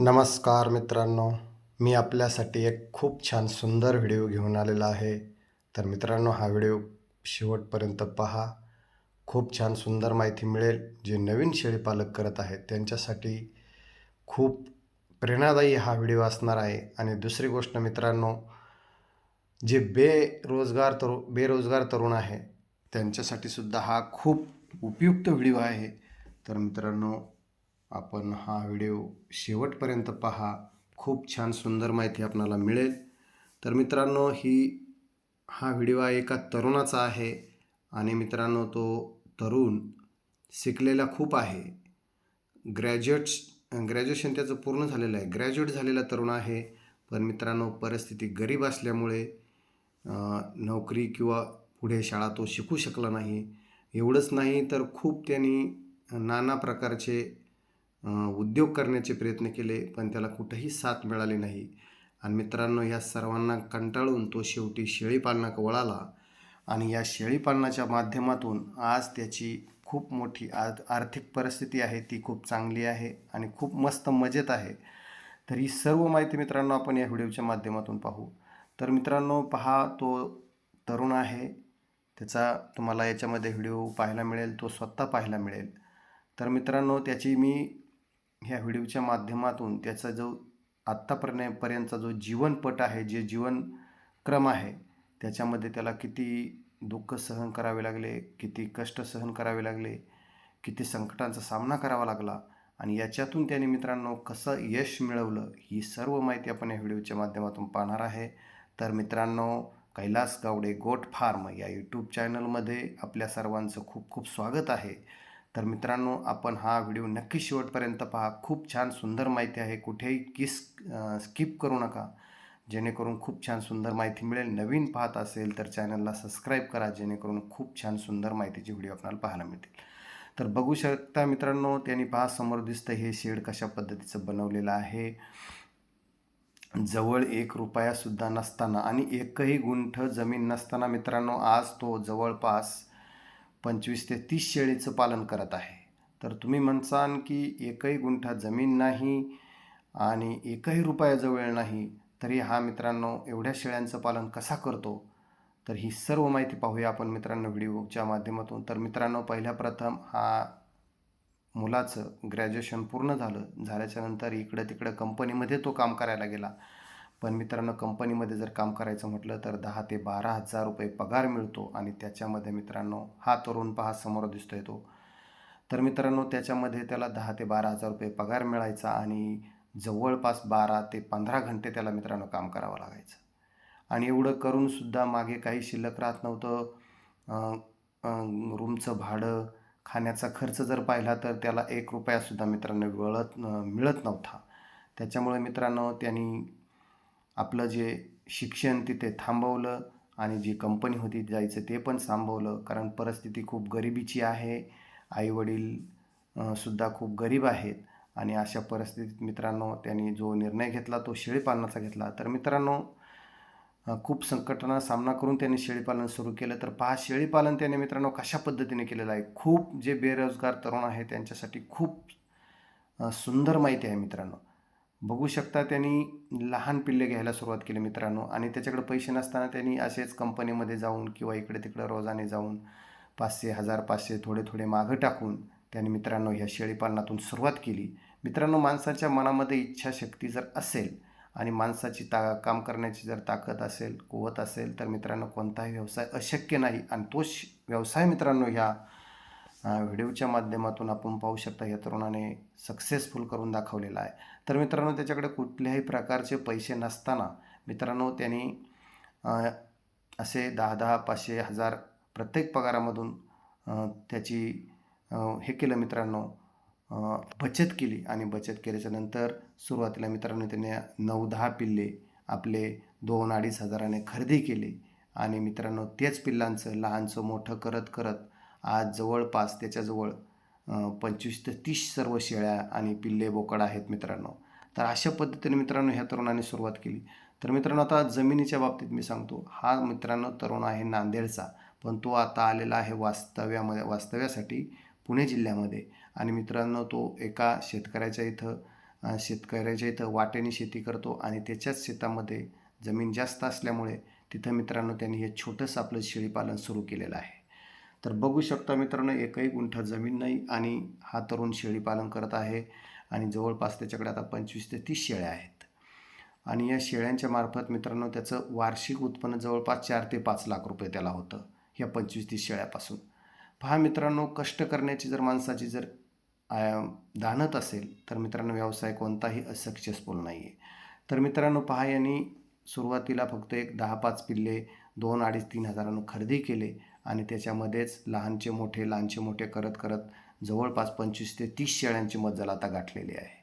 नमस्कार मित्रांनो मी आपल्यासाठी एक खूप छान सुंदर व्हिडिओ घेऊन आलेला आहे. तर मित्रांनो हा व्हिडिओ शेवटपर्यंत पहा. खूप छान सुंदर माहिती मिळेल जे नवीन शेळीपालक करत आहेत. त्यांच्यासाठी खूप प्रेरणादायी हा व्हिडिओ असणार आहे. आणि दुसरी गोष्ट मित्रांनो जे बेरोजगार तरु बेरोजगार तरुण आहे त्यांच्यासाठी सुद्धा हा खूप उपयुक्त व्हिडिओ आहे. तर मित्रांनो आपण हा व्हिडिओ शेवटपर्यंत पहा. खूप छान सुंदर माहिती आपणाला मिळेल. तर मित्रांनो ही हा व्हिडिओ एका तरुणाचा आहे आणि मित्रांनो तो तरुण शिकलेला खूप आहे. ग्रॅज्युएट्स ग्रॅज्युएशन त्याचं पूर्ण झालेलं आहे. ग्रॅज्युएट झालेला तरुण आहे पण मित्रांनो परिस्थिती गरीब असल्यामुळे नोकरी किंवा पुढे शाळा तो शिकू शकला नाही. एवढंच नाही तर खूप त्यांनी नाना प्रकारचे उद्योग करण्याचे प्रयत्न केले पण त्याला कुठंही साथ मिळाली नाही. आणि मित्रांनो या सर्वांना कंटाळून तो शेवटी शेळीपालनाक वळाला आणि या शेळीपालनाच्या माध्यमातून आज त्याची खूप मोठी आज आर्थिक परिस्थिती आहे ती खूप चांगली आहे आणि खूप मस्त मजेत आहे. तर ही सर्व माहिती मित्रांनो आपण या व्हिडिओच्या माध्यमातून पाहू. तर मित्रांनो पहा तो तरुण आहे. त्याचा तुम्हाला याच्यामध्ये व्हिडिओ पाहायला मिळेल तो स्वतः पाहायला मिळेल. तर मित्रांनो त्याची मी ह्या व्हिडिओच्या माध्यमातून त्याचा जो आत्तापर्यंतपर्यंतचा जो जीवनपट आहे जे जीवनक्रम आहे त्याच्यामध्ये त्याला किती दुःख सहन करावे लागले किती कष्ट सहन करावे लागले किती संकटांचा सामना करावा लागला आणि याच्यातून त्याने मित्रांनो कसं यश मिळवलं ही सर्व माहिती आपण या व्हिडिओच्या माध्यमातून पाहणार आहे. तर मित्रांनो कैलास गावडे गोट फार्म या यूट्यूब चॅनलमध्ये आपल्या सर्वांचं खूप खूप स्वागत आहे. तर मित्रांनो आपण हा व्हिडिओ नक्की शेवटपर्यंत पहा. खूप छान सुंदर माहिती आहे. कुठेही किस स्किप करू नका. जेणेकरून खूप छान सुंदर माहिती मिळेल. नवीन पाहत असेल तर चॅनलला सबस्क्राईब करा जेणेकरून खूप छान सुंदर माहितीचे व्हिडिओ आपल्याला पाहायला मिळतील. तर बघू शकता मित्रांनो त्यांनी पहा समोर दिसतं हे शेड कशा पद्धतीचं बनवलेलं आहे. जवळ एक रुपयासुद्धा नसताना आणि एकही गुंठ जमीन नसताना मित्रांनो आज तो जवळपास पंचवीस ते तीस शेळीचं पालन करत आहे. तर तुम्ही म्हणसान की एकही गुंठा जमीन नाही आणि एकही रुपयाजवळ नाही तरी हा मित्रांनो एवढ्या शेळ्यांचं पालन कसा करतो? तर ही सर्व माहिती पाहूया आपण मित्रांनो व्हिडिओच्या माध्यमातून. तर मित्रांनो पहिल्या प्रथम हा मुलाचं ग्रॅज्युएशन पूर्ण झालं. झाल्याच्यानंतर इकडं तिकडं कंपनीमध्ये तो काम करायला गेला. पण मित्रांनो कंपनीमध्ये जर काम करायचं म्हटलं तर दहा ते बारा हजार रुपये पगार मिळतो आणि त्याच्यामध्ये मित्रांनो हा तरुण पहा समोर दिसतो येतो तर मित्रांनो त्याच्यामध्ये त्याला दहा ते बारा हजार रुपये पगार मिळायचा आणि जवळपास बारा ते पंधरा घंटे त्याला मित्रांनो काम करावं लागायचं. आणि एवढं करूनसुद्धा मागे काही शिल्लक राहत नव्हतं. रूमचं भाडं खाण्याचा खर्च जर पाहिला तर त्याला एक रुपयासुद्धा मित्रांनो मिळत मिळत नव्हता. त्याच्यामुळे मित्रांनो त्यांनी आपलं जे शिक्षण तिथे थांबवलं आणि जी कंपनी होती जायचं ते पण थांबवलं कारण परिस्थिती खूप गरिबीची आहे. आईवडील सुद्धा खूप गरीब आहेत. आणि अशा परिस्थितीत मित्रांनो त्यांनी जो निर्णय घेतला तो शेळीपालनाचा घेतला. तर मित्रांनो खूप संकटांना सामना करून त्यांनी शेळीपालन सुरू केलं. तर पहा शेळीपालन त्याने मित्रांनो कशा पद्धतीने केलेलं आहे? खूप जे बेरोजगार तरुण आहे त्यांच्यासाठी खूप सुंदर माहिती आहे मित्रांनो. बघू शकता त्यांनी लहान पिल्ले घ्यायला सुरुवात केली मित्रांनो. आणि त्याच्याकडे पैसे नसताना त्यांनी असेच कंपनीमध्ये जाऊन किंवा इकडे तिकडे रोजाने जाऊन पाचशे हजार पाचशे थोडे थोडे मागं टाकून त्यांनी मित्रांनो ह्या शेळीपालनातून सुरुवात केली. मित्रांनो माणसाच्या मनामध्ये इच्छाशक्ती जर असेल आणि माणसाची ता काम करण्याची जर ताकद असेल कुवत असेल तर मित्रांनो कोणताही व्यवसाय अशक्य नाही. आणि तो व्यवसाय मित्रांनो ह्या व्हिडिओच्या माध्यमातून आपण पाहू शकता या तरुणाने सक्सेसफुल करून दाखवलेला आहे. तर मित्रांनो त्याच्याकडे कुठल्याही प्रकारचे पैसे नसताना मित्रांनो त्यांनी असे दहा दहा पाचशे हजार प्रत्येक पगारामधून त्याची हे केलं मित्रांनो बचत केली आणि बचत केल्याच्यानंतर सुरुवातीला मित्रांनो त्याने नऊ दहा पिल्ले आपले दोन अडीच हजाराने खरेदी केले आणि मित्रांनो तेच पिल्लांचं लहानचं मोठं करत करत आज जवळपास त्याच्याजवळ पंचवीस ते तीस सर्व शेळ्या आणि पिल्ले बोकड आहेत मित्रांनो. तर अशा पद्धतीने मित्रांनो ह्या तरुणाने सुरुवात केली. तर मित्रांनो आता जमिनीच्या बाबतीत मी सांगतो. हा मित्रांनो तरुण आहे नांदेडचा पण तो आता आलेला आहे वास्तव्यामध्ये वास्तव्यासाठी पुणे जिल्ह्यामध्ये. आणि मित्रांनो तो एका शेतकऱ्याच्या इथं शेतकऱ्याच्या इथं वाट्याने शेती करतो आणि त्याच्याच शेतामध्ये जमीन जास्त असल्यामुळे तिथं मित्रांनो त्यांनी हे छोटंसं आपलं शेळीपालन सुरू केलेलं आहे. तर बघू शकता मित्रांनो एकही गुंठा जमीन नाही आणि हा तरुण शेळीपालन करत आहे आणि जवळपास त्याच्याकडे आता पंचवीस ते तीस शेळ्या आहेत. आणि या शेळ्यांच्या मार्फत मित्रांनो त्याचं वार्षिक उत्पन्न जवळपास चार ते पाच लाख रुपये त्याला होतं या पंचवीस तीस शेळ्यापासून. पहा मित्रांनो कष्ट करण्याची जर माणसाची जर आय- दानत असेल तर मित्रांनो व्यवसाय कोणताही सक्सेसफुल नाही आहे तर मित्रांनो पहा यांनी सुरुवातीला फक्त एक दहा पाच पिल्ले दोन अडीच तीन हजारानं खरेदी केले. आणि त्याच्यामध्येच लहानचे मोठे लहानचे मोठे करत करत जवळपास पंचवीस ते तीस शेळ्यांची मजल आता गाठलेली आहे.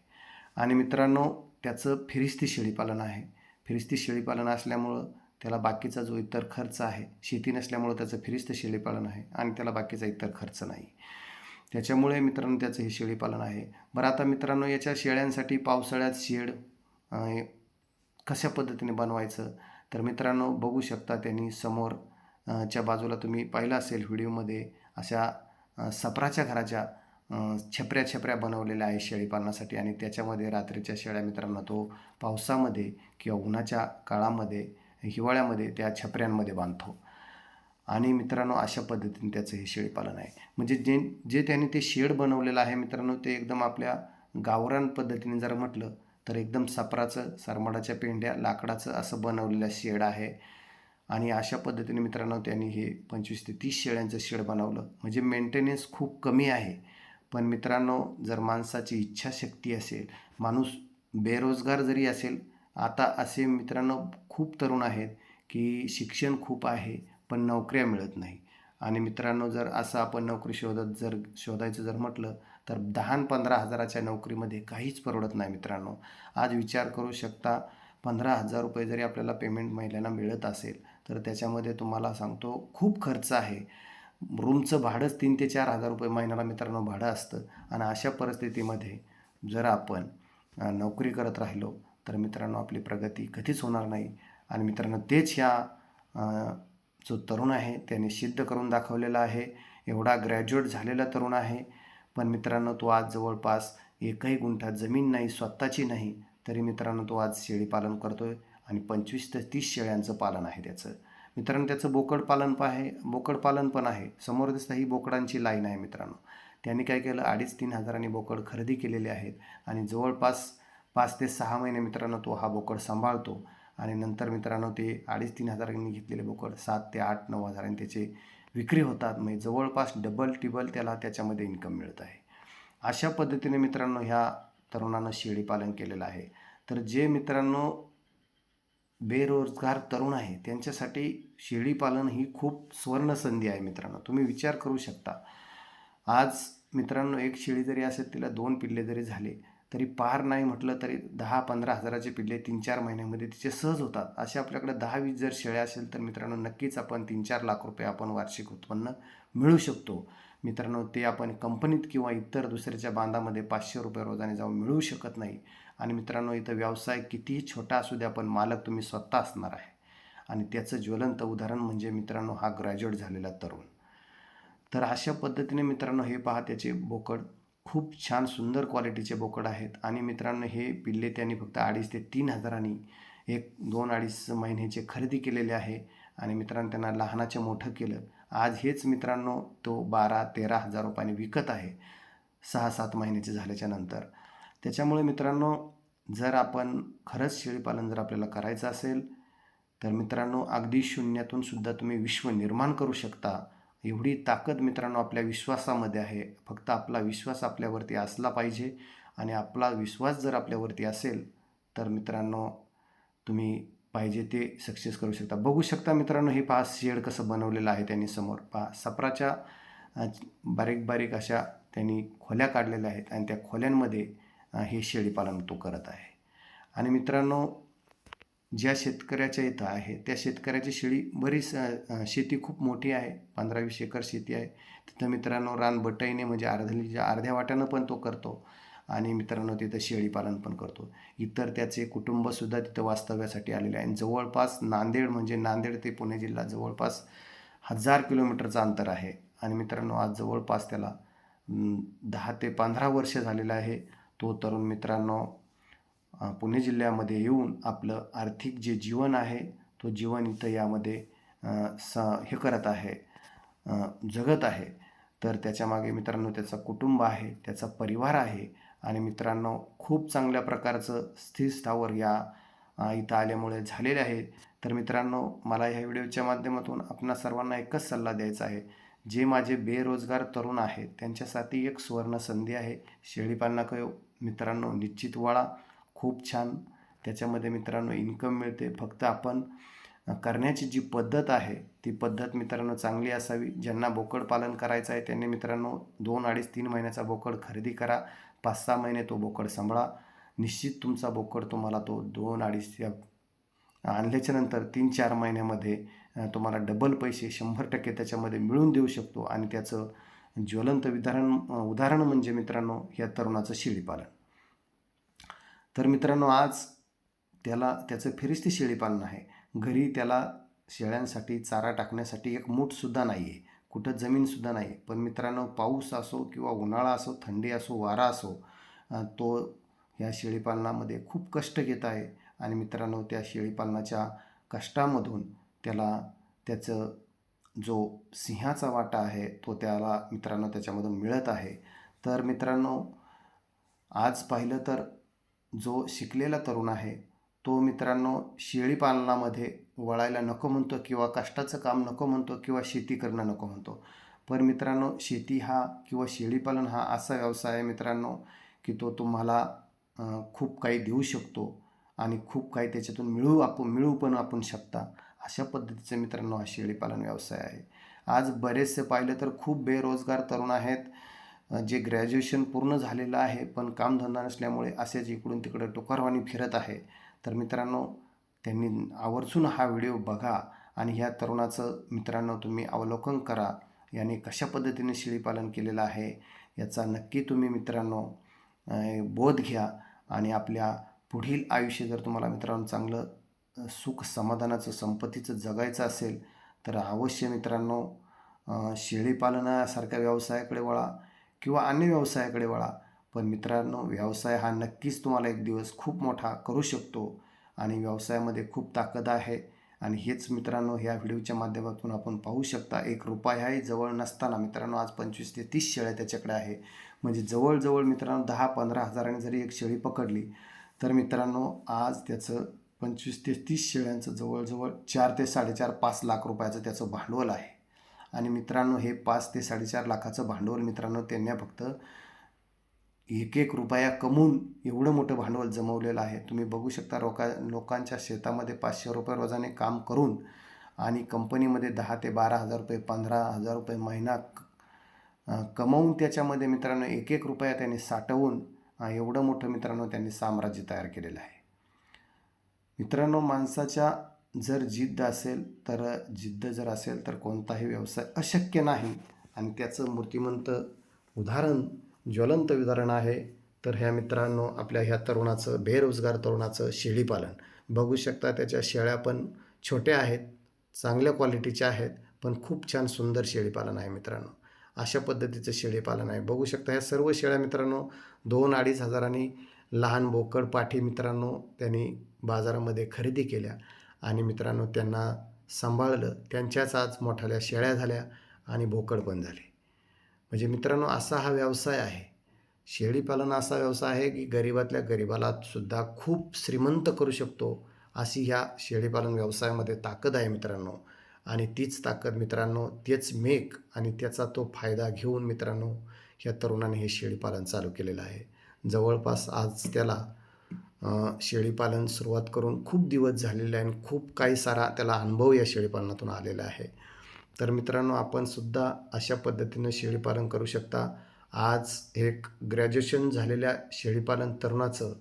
आणि मित्रांनो त्याचं फिरिस्ती शेळीपालन आहे. फिरिस्ती शेळीपालन असल्यामुळं त्याला बाकीचा जो इतर खर्च आहे शेती नसल्यामुळं त्याचं फिरिस्त शेळीपालन आहे आणि त्याला बाकीचा इतर खर्च नाही. त्याच्यामुळे मित्रांनो त्याचं हे शेळीपालन आहे. बरं आता मित्रांनो याच्या शेळ्यांसाठी पावसाळ्यात शेड कशा पद्धतीने बनवायचं? तर मित्रांनो बघू शकता त्यांनी समोर च्या बाजूला तुम्ही पाहिलं असेल व्हिडिओमध्ये अशा सपराच्या घराच्या छपऱ्या छपऱ्या बनवलेल्या आहे शेळीपालनासाठी आणि त्याच्यामध्ये रात्रीच्या शेळ्या मित्रांनो तो पावसामध्ये किंवा उन्हाच्या काळामध्ये हिवाळ्यामध्ये त्या छपऱ्यांमध्ये बांधतो. आणि मित्रांनो अशा पद्धतीने त्याचं हे शेळीपालन आहे. म्हणजे जे जे त्यांनी ते शेड बनवलेलं आहे मित्रांनो ते एकदम आपल्या गावरान पद्धतीने जर म्हटलं तर एकदम सापराचं सरमाडाच्या पेंड्या लाकडाचं असं बनवलेलं शेड आहे. आणि अशा पद्धतीने मित्रांनो त्यांनी हे पंचवीस ते तीस शेळ्यांचं शेड बनवलं. म्हणजे मेंटेनन्स खूप कमी आहे. पण मित्रांनो जर माणसाची इच्छाशक्ती असेल माणूस बेरोजगार जरी असेल आता असे मित्रांनो खूप तरुण आहेत की शिक्षण खूप आहे पण नोकऱ्या मिळत नाही. आणि मित्रांनो जर असं आपण नोकरी शोधत जर शोधायचं जर म्हटलं तर दहा पंधरा हजाराच्या नोकरीमध्ये काहीच परवडत नाही मित्रांनो. आज विचार करू शकता पंधरा हजार रुपये जरी आपल्याला पेमेंट महिन्याला मिळत असेल तर त्याच्यामध्ये तुम्हाला सांगतो खूप खर्च आहे. रूमचं भाडंच तीन ते चार हजार रुपये महिन्याला मित्रांनो भाडं असतं. आणि अशा परिस्थितीमध्ये जर आपण नोकरी करत राहिलो तर मित्रांनो आपली प्रगती कधीच होणार नाही. आणि मित्रांनो तेच ह्या जो तरुण आहे त्याने सिद्ध करून दाखवलेला आहे. एवढा ग्रॅज्युएट झालेला तरुण आहे. पण मित्रांनो तो आज जवळपास एकही गुंठा जमीन नाही स्वतःची नाही. तरी मित्रांनो तो आज शेळीपालन करतो आहे आणि पंचवीस ते तीस शेळ्यांचं पालन आहे त्याचं. मित्रांनो त्याचं बोकड पालन पण आहे बोकड पालन पण आहे. समोर दिसता ही बोकडांची लाईन आहे मित्रांनो. त्यांनी काय केलं? अडीच तीन हजारांनी बोकड खरेदी केलेले आहेत आणि जवळपास पाच ते सहा महिने मित्रांनो तो हा बोकड सांभाळतो आणि नंतर मित्रांनो ते अडीच तीन हजारांनी घेतलेले बोकड सात ते आठ नऊ हजारांनी त्याचे विक्री होतात. म्हणजे जवळपास डबल टिबल त्याला त्याच्यामध्ये इन्कम मिळत आहे. अशा पद्धतीने मित्रांनो ह्या तरुणानं शेळीपालन केलेलं आहे. तर जे मित्रांनो बेरोजगार तरुण आहे त्यांच्यासाठी शेळीपालन ही खूप सुवर्ण संधी आहे मित्रांनो. तुम्ही विचार करू शकता. आज मित्रांनो एक शेळी जरी असेल तिला दोन पिल्ले जरी झाले तरी पार नाही म्हटलं तरी दहा पंधरा हजाराचे पिल्ले तीन चार महिन्यामध्ये तिचे सहज होतात. असे आपल्याकडे दहा वीस जर शेळ्या असेल तर मित्रांनो नक्कीच आपण तीन चार लाख रुपये आपण वार्षिक उत्पन्न मिळू शकतो. मित्रांनो ते आपण कंपनीत किंवा इतर दुसऱ्याच्या बांधामध्ये पाचशे रुपये रोजाने जाऊन मिळू शकत नाही. आणि मित्रांनो इथं व्यवसाय कितीही छोटा असू द्या पण मालक तुम्ही स्वतः असणार आहे. आणि त्याचं ज्वलंत उदाहरण म्हणजे मित्रांनो हा ग्रॅज्युएट झालेला तरुण. तर अशा पद्धतीने मित्रांनो हे पहा त्याचे बोकड खूप छान सुंदर क्वालिटीचे बोकड आहेत. आणि मित्रांनो हे पिल्ले त्यांनी फक्त अडीच ते तीन हजारांनी एक दोन अडीच महिन्याचे खरेदी केलेले आहे. आणि मित्रांनो त्यांना लहानाचं मोठं केलं. आज हेच मित्रांनो तो बारा तेरा हजार रुपयाने विकत आहे सहा सात महिन्याचे झाल्याच्यानंतर. त्याच्यामुळे मित्रांनो जर आपण खरंच शेळीपालन जर आपल्याला करायचं असेल तर मित्रांनो अगदी शून्यातून सुद्धा तुम्ही विश्व निर्माण करू शकता. एवढी ताकद मित्रांनो आपल्या विश्वासामध्ये आहे. फक्त आपला विश्वास आपल्यावरती असला पाहिजे आणि आपला विश्वास जर आपल्यावरती असेल तर मित्रांनो तुम्ही पाहिजे ते सक्सेस करू शकता. बघू शकता मित्रांनो हे पहा शेड कसं बनवलेलं आहे त्यांनी समोर. पहा सपराच्या बारीक बारीक अशा त्यांनी खोल्या काढलेल्या आहेत आणि त्या खोल्यांमध्ये हे शेळीपालन तो करत आहे. आणि मित्रांनो ज्या शेतकऱ्याच्या इथं आहे त्या शेतकऱ्याची शेळी बरीच शेती खूप मोठी आहे पंधरा वीस एकर शेती आहे. तिथं मित्रांनो रान बटाईने म्हणजे अर्ध्या अर्ध्या वाट्यानं पण तो करतो. आणि मित्रांनो तिथं शेळीपालन पण करतो. इतर त्याचे कुटुंबसुद्धा तिथं वास्तव्यासाठी आलेले आहे आणि जवळपास नांदेड म्हणजे नांदेड ते पुणे जिल्हा जवळपास हजार किलोमीटरचं अंतर आहे. आणि मित्रांनो आज जवळपास त्याला दहा ते पंधरा वर्ष झालेलं आहे. तो तरुण मित्रांनो पुणे जिल्ह्यामध्ये येऊन आपलं आर्थिक जे जीवन आहे तो जीवन इथं यामध्ये स हे करत आहे जगत आहे. तर त्याच्यामागे मित्रांनो त्याचं कुटुंब आहे त्याचा परिवार आहे. आणि मित्रांनो खूप चांगल्या प्रकारचं स्थिरस्थावर या इथं आल्यामुळे झालेले आहे. तर मित्रांनो मला ह्या व्हिडिओच्या माध्यमातून आपणा सर्वांना एकच सल्ला द्यायचा आहे. जे माझे बेरोजगार तरुण आहेत त्यांच्यासाठी एक सुवर्ण संधी आहे. शेळीपालना कयो. मित्रांनो निश्चित वळा. खूप छान. त्याच्यामध्ये मित्रांनो इन्कम मिळते. फक्त आपण करण्याची जी पद्धत आहे ती पद्धत मित्रांनो चांगली असावी. ज्यांना बोकड पालन करायचं आहे त्यांनी मित्रांनो दोन अडीच तीन महिन्याचा बोकड खरेदी करा. पाच सहा महिने तो बोकड सांभाळा. निश्चित तुमचा बोकड तुम्हाला तो दोन अडीच आणल्याच्या नंतर तीन चार महिन्यामध्ये तुम्हाला डबल पैसे शंभर टक्के त्याच्यामध्ये मिळून देऊ शकतो आणि त्याचं ज्वलंत विधारण उदाहरण म्हणजे मित्रांनो या तरुणाचं शेळीपालन. तर मित्रांनो आज त्याला त्याचं फिरिस्ती शेळीपालन आहे. घरी त्याला शेळ्यांसाठी चारा टाकण्यासाठी एक मूठसुद्धा नाही आहे कुठं जमीनसुद्धा नाही. पण मित्रांनो पाऊस असो किंवा उन्हाळा असो थंडी असो वारा असो तो या शेळीपालनामध्ये खूप कष्ट घेत आहे. आणि मित्रांनो त्या शेळीपालनाच्या कष्टामधून त्याला त्याचं जो सिंहाचा वाटा आहे तो त्याला मित्रांनो त्याच्यामधून मिळत आहे. तर मित्रांनो आज पाहिलं तर जो शिकलेला तरुण आहे तो मित्रांनो शेळीपालनामध्ये वळायला नको म्हणतो किंवा कष्टाचं काम नको म्हणतो किंवा शेती करणं नको म्हणतो. पण मित्रांनो शेती हा किंवा शेळीपालन हा असा व्यवसाय आहे मित्रांनो की तो तुम्हाला खूप काही देऊ शकतो आणि खूप काही त्याच्यातून मिळू आपण मिळू पण आपण शकता. अशा पद्धतीचं मित्रांनो हा शेळीपालन व्यवसाय आहे. आज बरेचसे पाहिलं तर खूप बेरोजगार तरुण आहेत जे ग्रॅज्युएशन पूर्ण झालेलं आहे पण कामधंदा नसल्यामुळे असेच इकडून तिकडं टोकारवाणी फिरत आहे. तर मित्रांनो त्यांनी आवर्जून हा व्हिडिओ बघा आणि ह्या तरुणाचं मित्रांनो तुम्ही अवलोकन करा. याने कशा पद्धतीने शेळीपालन केलेलं आहे याचा नक्की तुम्ही मित्रांनो बोध घ्या आणि आपल्या पुढील आयुष्य जर तुम्हाला मित्रांनो चांगलं सुख समाधानाचं संपत्तीचं जगायचं असेल तर अवश्य मित्रांनो शेळीपालनासारख्या व्यवसायाकडे वळा किंवा अन्य व्यवसायाकडे वळा. पण मित्रांनो व्यवसाय हा नक्कीच तुम्हाला एक दिवस खूप मोठा करू शकतो. आणि व्यवसायामध्ये खूप ताकद आहे. आणि हेच मित्रांनो ह्या व्हिडिओच्या माध्यमातून आपण पाहू शकता एक रुपयाही जवळ नसताना मित्रांनो आज पंचवीस ते तीस शेळ्या त्याच्याकडे आहे. म्हणजे जवळजवळ मित्रांनो दहा पंधरा हजाराने जरी एक शेळी पकडली तर मित्रांनो आज त्याचं पंचवीस ते तीस शेळ्यांचं जवळजवळ चार ते साडेचार पाच लाख रुपयाचं त्याचं भांडवल आहे. आणि मित्रांनो हे पाच ते साडेचार लाखाचं भांडवल मित्रांनो त्यांनी फक्त एक एक रुपया कमवून एवढं मोठं भांडवल जमवलेलं आहे. तुम्ही बघू शकता लोका लोकांच्या शेतामध्ये पाचशे रुपये रोजाने काम करून आणि कंपनीमध्ये दहा ते बारा हजार रुपये पंधरा हजार रुपये महिना कमवून त्याच्यामध्ये मित्रांनो एक एक रुपया त्यांनी साठवून एवढं मोठं मित्रांनो त्यांनी साम्राज्य तयार केलेलं आहे. मित्रांनो माणसाच्या जर जिद्द असेल तर जिद्द जर असेल तर कोणताही व्यवसाय अशक्य नाही. आणि त्याचं मूर्तिमंत उदाहरण ज्वलंत उदाहरण आहे. तर ह्या मित्रांनो आपल्या ह्या तरुणाचं बेरोजगार तरुणाचं शेळीपालन बघू शकता त्याच्या शेळ्या पण छोट्या आहेत चांगल्या क्वालिटीच्या आहेत पण खूप छान सुंदर शेळीपालन आहे मित्रांनो. अशा पद्धतीचं शेळीपालन आहे. बघू शकता ह्या सर्व शेळ्या मित्रांनो दोन अडीच हजारांनी लहान बोकड पाठी मित्रांनो त्यांनी बाजारामध्ये खरेदी केल्या आणि मित्रांनो त्यांना सांभाळलं. त्यांच्याच आज मोठाल्या शेळ्या झाल्या आणि बोकड पण झाले. म्हणजे मित्रांनो असा हा व्यवसाय आहे. शेळीपालन असा व्यवसाय आहे की गरिबातल्या गरिबाला सुद्धा खूप श्रीमंत करू शकतो अशी ह्या शेळीपालन व्यवसायामध्ये ताकद आहे मित्रांनो. आणि तीच ताकद मित्रांनो तेच मेक आणि त्याचा तो फायदा घेऊन मित्रांनो ह्या तरुणाने हे शेळीपालन चालू केलेलं आहे. जवळपास आज त्याला शेळीपालन सुरुवात करून खूप दिवस झालेले आहे आणि खूप काही सारा त्याला अनुभव या शेळीपालनातून आलेला आहे. तर मित्रांनो आपणसुद्धा अशा पद्धतीनं शेळीपालन करू शकता. आज एक ग्रॅज्युएशन झालेल्या शेळीपालन तरुणाचं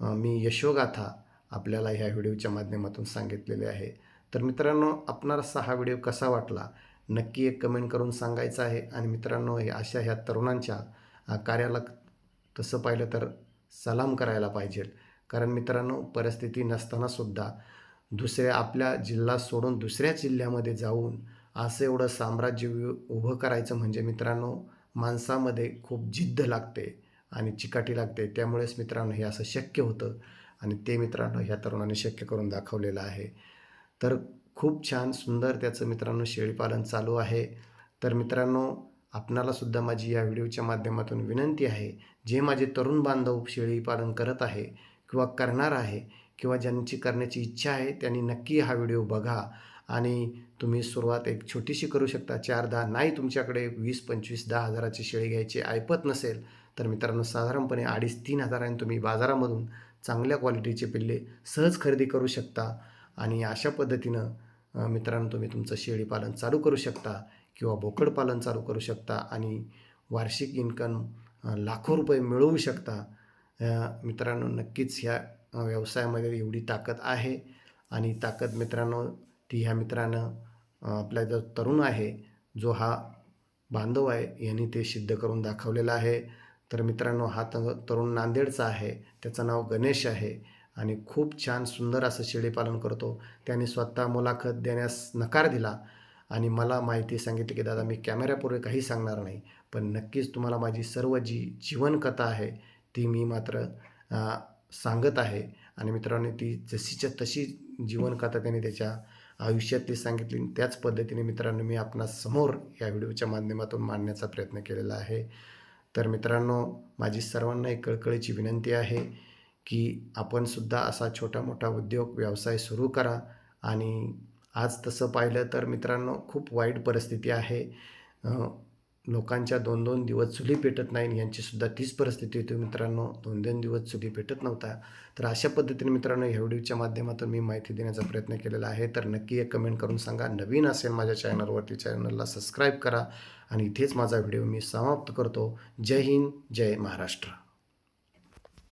मी यशोगाथा आपल्याला ह्या व्हिडिओच्या माध्यमातून सांगितलेले आहे. तर मित्रांनो आपणाला हा व्हिडिओ कसा वाटला? नक्की एक कमेंट करून सांगायचं आहे. आणि मित्रांनो हे अशा ह्या तरुणांच्या कार्याला तसं पाहिलं तर सलाम करायला पाहिजे कारण मित्रांनो परिस्थिती नसतानासुद्धा दुसऱ्या आपल्या जिल्हा सोडून दुसऱ्या जिल्ह्यामध्ये जाऊन असं एवढं साम्राज्य वि- उभं करायचं म्हणजे मित्रांनो माणसामध्ये खूप जिद्द लागते आणि चिकाटी लागते. त्यामुळेच मित्रांनो हे असं शक्य होतं आणि ते मित्रांनो ह्या तरुणाने शक्य करून दाखवलेलं आहे. तर खूप छान सुंदर त्याचं मित्रांनो शेळीपालन चालू आहे. तर मित्रांनो आपणालासुद्धा माझी या व्हिडिओच्या माध्यमातून विनंती आहे जे माझे तरुण बांधव शेळीपालन करत आहे किंवा करणार आहे किंवा ज्यांची करण्याची इच्छा आहे त्यांनी नक्की हा व्हिडिओ बघा. आणि तुम्ही सुरुवात एक छोटीशी करू शकता. चार दहा नाही तुमच्याकडे वीस पंचवीस दहा हजाराची शेळी घ्यायची ऐपत नसेल तर मित्रांनो साधारणपणे अडीच तीन हजारांनी तुम्ही बाजारामधून चांगल्या क्वालिटीचे पिल्ले सहज खरेदी करू शकता. आणि अशा पद्धतीनं मित्रांनो तुम्ही तुमचं शेळीपालन चालू करू शकता किंवा बोकडपालन चालू करू शकता आणि वार्षिक इन्कम लाखो रुपये मिळवू शकता. मित्रांनो नक्कीच ह्या व्यवसायामध्ये एवढी ताकद आहे. आणि ताकद मित्रांनो ती ह्या मित्रानं आपला जो तरुण आहे जो हा बांधव आहे यांनी ते सिद्ध करून दाखवलेलं आहे. तर मित्रांनो हा त तरुण नांदेडचा आहे. त्याचं नाव गणेश आहे आणि खूप छान सुंदर असं शेळीपालन करतो. त्याने स्वतः मुलाखत देण्यास नकार दिला आणि मला माहिती सांगितली की दादा मी कॅमेऱ्यापुढे काही सांगणार नाही पण नक्कीच तुम्हाला माझी सर्व जी जीवनकथा आहे ती मी मात्र सांगत आहे. आणि मित्रांनो ती जशीच्या तशी जीवनकथा त्याने त्याच्या आयुष्यातली सांगितली त्याच पद्धतीने मित्रांनो मी आपणास समोर या व्हिडिओच्या माध्यमातून मांडण्याचा प्रयत्न केलेला आहे. तर मित्रांनो माझी सर्वांना एक कळकळीची विनंती आहे की आपणसुद्धा असा छोटा मोठा उद्योग व्यवसाय सुरू करा. आणि आज तसं पाहिलं तर मित्रांनो खूप वाईट परिस्थिती आहे. लोकांच्या दोन दोन दिवस चुली पेटत नाही यांचीसुद्धा तीच परिस्थिती होती मित्रांनो. दोन दोन दिवस चुली पेटत नव्हता. तर अशा पद्धतीने मित्रांनो ह्या व्हिडिओच्या माध्यमातून मी माहिती देण्याचा प्रयत्न केलेला आहे. तर नक्की एक कमेंट करून सांगा. नवीन असेल माझ्या चॅनलवरती चॅनलला सबस्क्राईब करा. आणि इथेच माझा व्हिडिओ मी समाप्त करतो. जय हिंद जय महाराष्ट्र.